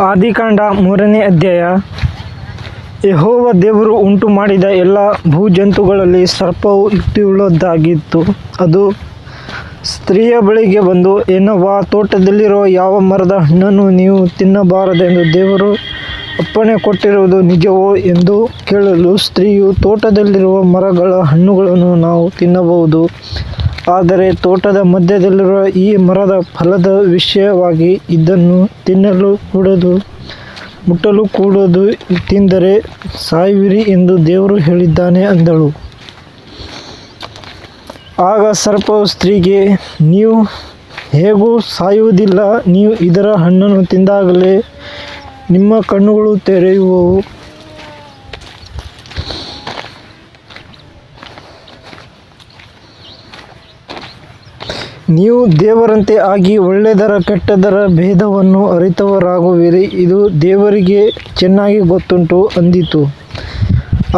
ಆದಿಕಾಂಡ ಮೂರನೇ ಅಧ್ಯಾಯ. ಯಹೋವ ದೇವರು ಉಂಟು ಮಾಡಿದ ಎಲ್ಲ ಭೂಜಂತುಗಳಲ್ಲಿ ಸರ್ಪವು ಯುಕ್ತಿಯುಳ್ಳದ್ದಾಗಿತ್ತು ಅದು ಸ್ತ್ರೀಯ ಬಳಿಗೆ ಬಂದು ಏನವ್ವ ತೋಟದಲ್ಲಿರುವ ಯಾವ ಮರದ ಹಣ್ಣನ್ನು ನೀವು ತಿನ್ನಬಾರದೆಂದು ದೇವರು ಅಪ್ಪಣೆ ಕೊಟ್ಟಿರುವುದು ನಿಜವೋ ಎಂದು ಕೇಳಲು ಸ್ತ್ರೀಯು ತೋಟದಲ್ಲಿರುವ ಮರಗಳ ಹಣ್ಣುಗಳನ್ನು ನಾವು ತಿನ್ನಬಹುದು. ಆದರೆ ತೋಟದ ಮಧ್ಯದಲ್ಲಿರುವ ಈ ಮರದ ಫಲದ ವಿಷಯವಾಗಿ ಇದನ್ನು ತಿನ್ನಲು ಕೂಡದು, ಮುಟ್ಟಲು ಕೂಡದು ತಿಂದರೆ ಸಾಯುವಿರಿ ಎಂದು ದೇವರು ಹೇಳಿದ್ದಾನೆ ಅಂದಳು. ಆಗ ಸರ್ಪವು ಸ್ತ್ರೀಗೆ, ನೀವು ಹೇಗೂ ಸಾಯುವುದಿಲ್ಲ, ನೀವು ಇದರ ಹಣ್ಣನ್ನು ತಿಂದಾಗಲೇ ನಿಮ್ಮ ಕಣ್ಣುಗಳು ತೆರೆಯುವವು. ನೀವು ದೇವರಂತೆ ಆಗಿ ಒಳ್ಳೆಯದರ ಕೆಟ್ಟದರ ಭೇದವನ್ನು ಅರಿತವರಾಗುವಿರಿ. ಇದು ದೇವರಿಗೆ ಚೆನ್ನಾಗಿ ಗೊತ್ತುಂಟು ಅಂದಿತು.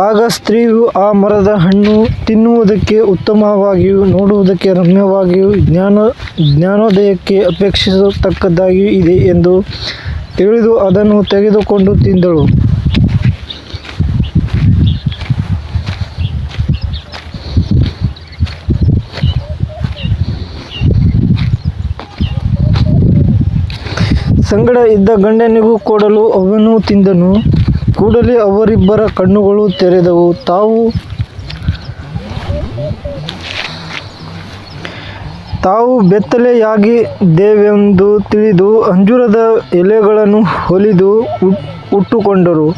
ಆಗ ಸ್ತ್ರೀಯು ಆ ಮರದ ಹಣ್ಣು ತಿನ್ನುವುದಕ್ಕೆ ಉತ್ತಮವಾಗಿಯೂ ನೋಡುವುದಕ್ಕೆ ರಮ್ಯವಾಗಿಯೂ ಜ್ಞಾನ, ಜ್ಞಾನೋದಯಕ್ಕೆ ಅಪೇಕ್ಷಿಸತಕ್ಕದ್ದಾಗಿಯೂ ಇದೆ ಎಂದು ತಿಳಿದು ಅದನ್ನು ತೆಗೆದುಕೊಂಡು ತಿಂದಳು. ಸಂಗಡ ಇದ್ದ ಗಂಡನಿಗೂ ಕೊಡಲು ಅವನು ತಿಂದನು. ಕೂಡಲೇ ಅವರಿಬ್ಬರ ಕಣ್ಣುಗಳು ತೆರೆದವು. ತಾವು ತಾವು ಬೆತ್ತಲೆಯಾಗಿದ್ದೇವೆಂದು ತಿಳಿದು ಅಂಜೂರದ ಎಲೆಗಳನ್ನು ಹೊಲಿದು ಉಟ್- ಉಟ್ಟುಕೊಂಡರು.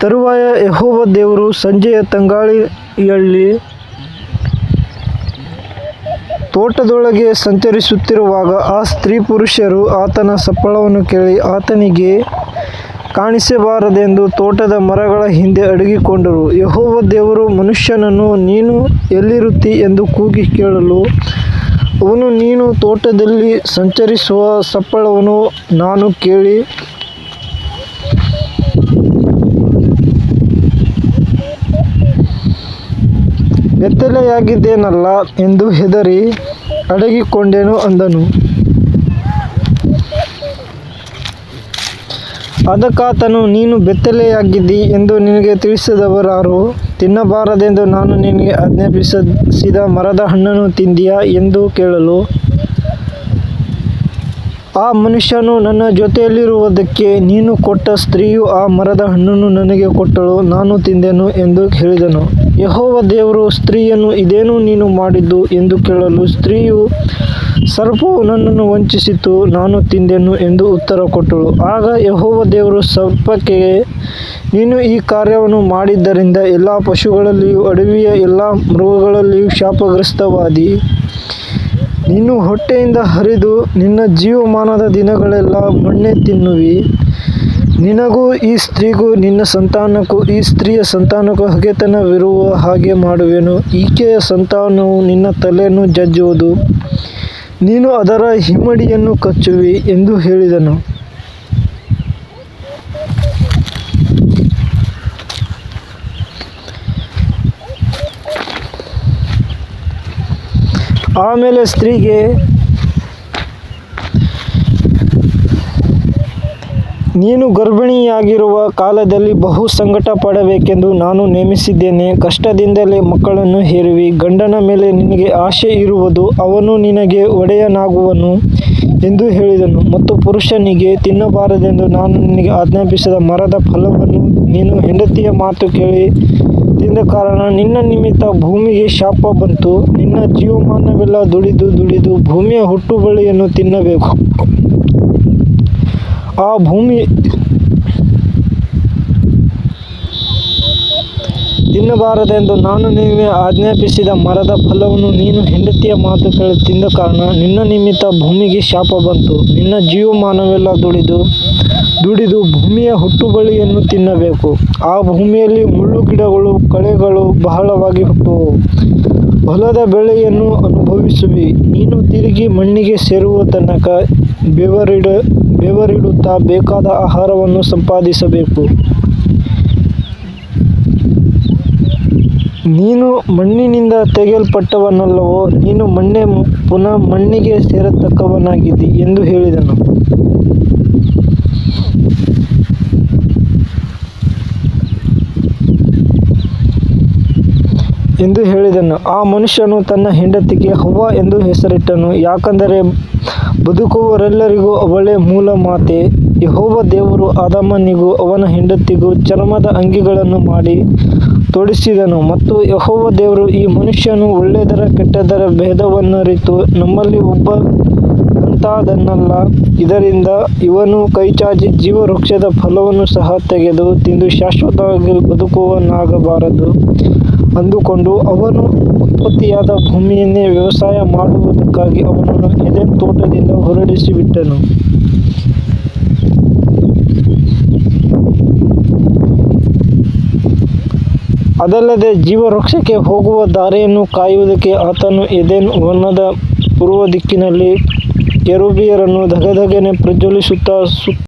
ತರುವಾಯ ಯೆಹೋವ ದೇವರು ಸಂಜೆಯ ತಂಗಾಳಿಯಲ್ಲಿ ತೋಟದೊಳಗೆ ಸಂಚರಿಸುತ್ತಿರುವಾಗ ಆ ಸ್ತ್ರೀ ಪುರುಷರು ಆತನ ಸಪ್ಪಳವನ್ನು ಕೇಳಿ, ಆತನಿಗೆ ಕಾಣಿಸಬಾರದೆಂದು ತೋಟದ ಮರಗಳ ಹಿಂದೆ ಅಡಗಿಕೊಂಡರು. ಯಹೋವ ದೇವರು ಮನುಷ್ಯನನ್ನು, ನೀನು ಎಲ್ಲಿರುತ್ತಿ ಎಂದು ಕೂಗಿ ಕೇಳಲು, ಅವನು ನೀನು ತೋಟದಲ್ಲಿ ಸಂಚರಿಸುವ ಸಪ್ಪಳವನ್ನು ನಾನು ಕೇಳಿ ಬೆತ್ತಲೆಯಾಗಿದ್ದೇನಲ್ಲ ಎಂದು ಹೆದರಿ ಅಡಗಿಕೊಂಡೆನು ಅಂದನು. ಅದಕ್ಕಾತನು, ನೀನು ಬೆತ್ತಲೆಯಾಗಿದ್ದಿ ಎಂದು ನಿನಗೆ ತಿಳಿಸಿದವರಾರು, ತಿನ್ನಬಾರದೆಂದು ನಾನು ನಿನಗೆ ಆಜ್ಞಾಪಿಸಿದ ಮರದ ಹಣ್ಣನ್ನು ತಿಂದಿಯಾ ಎಂದು ಕೇಳಲು. ಆ ಮನುಷ್ಯನು ನನ್ನ ಜೊತೆಯಲ್ಲಿರುವುದಕ್ಕೆ ನೀನು ಕೊಟ್ಟ ಸ್ತ್ರೀಯು ಆ ಮರದ ಹಣ್ಣನ್ನು ನನಗೆ ಕೊಟ್ಟಳು, ನಾನು ತಿಂದೆನು ಎಂದು ಹೇಳಿದನು. ಯೆಹೋವ ದೇವರು ಸ್ತ್ರೀಯನ್ನು ಇದೇನು ನೀನು ಮಾಡಿದ್ದು ಎಂದು ಕೇಳಲು ಸ್ತ್ರೀಯು, ಸರ್ಪವು ನನ್ನನ್ನು ವಂಚಿಸಿತು, ನಾನು ತಿಂದೆನು ಎಂದು ಉತ್ತರ ಕೊಟ್ಟಳು. ಆಗ ಯಹೋವ ದೇವರು, ಸರ್ಪಕ್ಕೆ ನೀನು ಈ ಕಾರ್ಯವನ್ನು ಮಾಡಿದ್ದರಿಂದ ಎಲ್ಲ ಪಶುಗಳಲ್ಲಿಯೂ ಅಡವಿಯ ಎಲ್ಲ ಮೃಗಗಳಲ್ಲಿಯೂ ಶಾಪಗ್ರಸ್ತವಾದಿ. ನೀನು ಹೊಟ್ಟೆಯಿಂದ ಹರಿದು ನಿನ್ನ ಜೀವಮಾನದ ದಿನಗಳೆಲ್ಲ ಮಣ್ಣೆ ತಿನ್ನುವಿ. ನಿನಗೂ ಈ ಸ್ತ್ರೀಗೂ, ನಿನ್ನ ಸಂತಾನಕ್ಕೂ, ಈ ಸ್ತ್ರೀಯ ಸಂತಾನಕ್ಕೂ ಹಗೆತನವಿರುವ ಹಾಗೆ ಮಾಡುವೆನು. ಈಕೆಯ ಸಂತಾನವು ನಿನ್ನ ತಲೆಯನ್ನು ಜಜ್ಜುವುದು. ನೀನು ಅದರ ಹಿಮ್ಮಡಿಯನ್ನು ಕಚ್ಚುವಿ ಎಂದು ಹೇಳಿದನು. ಆಮೇಲೆ ಸ್ತ್ರೀಗೆ ನೀನು ಗರ್ಭಿಣಿಯಾಗಿರುವ ಕಾಲದಲ್ಲಿ ಬಹು ಸಂಕಟ ಪಡಬೇಕೆಂದು ನಾನು ನೇಮಿಸಿದ್ದೇನೆ. ಕಷ್ಟದಿಂದಲೇ ಮಕ್ಕಳನ್ನು ಹೇರುವಿ. ಗಂಡನ ಮೇಲೆ ನಿನಗೆ ಆಶೆ ಇರುವುದು, ಅವನು ನಿನಗೆ ಒಡೆಯನಾಗುವನು ಎಂದು ಹೇಳಿದನು. ಮತ್ತು ಪುರುಷನಿಗೆ ತಿನ್ನಬಾರದೆಂದು ನಾನು ನಿನಗೆ ಆಜ್ಞಾಪಿಸಿದ ಮರದ ಫಲವನ್ನು ನೀನು ಹೆಂಡತಿಯ ಮಾತು ಕೇಳಿ ತಿಂದ ಕಾರಣ ನಿನ್ನ ನಿಮಿತ್ತ ಭೂಮಿಗೆ ಶಾಪ ಬಂತು. ನಿನ್ನ ಜೀವಮಾನವೆಲ್ಲ ದುಡಿದು ದುಡಿದು ಭೂಮಿಯ ಹುಟ್ಟುಬಳಿಯನ್ನು ತಿನ್ನಬೇಕು. ಆ ಭೂಮಿ ತಿನ್ನಬಾರದೆಂದು ನಾನು ನಿಮಗೆ ಆಜ್ಞಾಪಿಸಿದ ಮರದ ಫಲವನ್ನು ನೀನು ಹೆಂಡತಿಯ ಮಾತು ಕೇಳಿ ತಿಂದ ಕಾರಣ ನಿನ್ನ ನಿಮಿತ್ತ ಭೂಮಿಗೆ ಶಾಪ ಬಂತು. ನಿನ್ನ ಜೀವಮಾನವೆಲ್ಲ ದುಡಿದು ದುಡಿದು ಭೂಮಿಯ ಹುಟ್ಟುಬಳಿಯನ್ನು ತಿನ್ನಬೇಕು. ಆ ಭೂಮಿಯಲ್ಲಿ ಮುಳ್ಳು ಗಿಡಗಳು ಕಳೆಗಳು ಬಹಳವಾಗಿ ಹುಟ್ಟುವವು. ಹೊಲದ ಬೆಳೆಯನ್ನು ಅನುಭವಿಸುವಿ. ನೀನು ತಿರುಗಿ ಮಣ್ಣಿಗೆ ಸೇರುವ ತನಕ ಬೆವರಿಡ, ಬೆವರಿಡುತ್ತಾ ಬೇಕಾದ ಆಹಾರವನ್ನು ಸಂಪಾದಿಸಬೇಕು. ನೀನು ಮಣ್ಣಿನಿಂದ ತೆಗೆಯಲ್ಪಟ್ಟವನಲ್ಲವೋ, ನೀನು ಮಣ್ಣೆ ಪುನಃ ಮಣ್ಣಿಗೆ ಸೇರತಕ್ಕವನಾಗಿದ್ದಿ ಎಂದು ಹೇಳಿದನು. ಎಂದು ಹೇಳಿದನು. ಆ ಮನುಷ್ಯನು ತನ್ನ ಹೆಂಡತಿಗೆ ಹವ್ವ ಎಂದು ಹೆಸರಿಟ್ಟನು. ಯಾಕಂದರೆ ಬದುಕುವವರೆಲ್ಲರಿಗೂ ಅವಳೇ ಮೂಲ ಮಾತೆ. ಯೆಹೋವ ದೇವರು ಆದಮನಿಗೂ ಅವನ ಹೆಂಡತಿಗೂ ಚರ್ಮದ ಅಂಗಿಗಳನ್ನು ಮಾಡಿ ತೊಡಿಸಿದನು. ಮತ್ತು ಯಹೋವ ದೇವರು ಈ ಮನುಷ್ಯನು ಒಳ್ಳೆಯದರ ಕೆಟ್ಟದರ ಭೇದವನ್ನರಿತು ನಮ್ಮಲ್ಲಿ ಒಬ್ಬ ಅಂತಾದನ್ನಲ್ಲ ಇದರಿಂದ ಇವನು ಕೈಚಾಚಿ ಜೀವವೃಕ್ಷದ ಫಲವನ್ನು ಸಹ ತೆಗೆದು ತಿಂದು ಶಾಶ್ವತವಾಗಿ ಬದುಕುವವನಾಗಬಾರದು. ಅಂದುಕೊಂಡು ಅವನು ಉತ್ಪತ್ತಿಯಾದ ಭೂಮಿಯನ್ನೇ ವ್ಯವಸಾಯ ಮಾಡುವುದಕ್ಕಾಗಿ ಅವನನ್ನು ಎದೆನ್ ತೋಟದಿಂದ ಹೊರಡಿಸಿಬಿಟ್ಟನು ಅದಲ್ಲದೆ ಜೀವವೃಕ್ಷಕ್ಕೆ ಹೋಗುವ ದಾರಿಯನ್ನು ಕಾಯುವುದಕ್ಕೆ ಆತನು ಎದೆನ್ ವನದ ಪೂರ್ವ ದಿಕ್ಕಿನಲ್ಲಿ ಕೆರುಬಿಯರನ್ನು ಧಗಧಗನೆ ಪ್ರಜ್ವಲಿಸುತ್ತಾ ಸುತ್ತ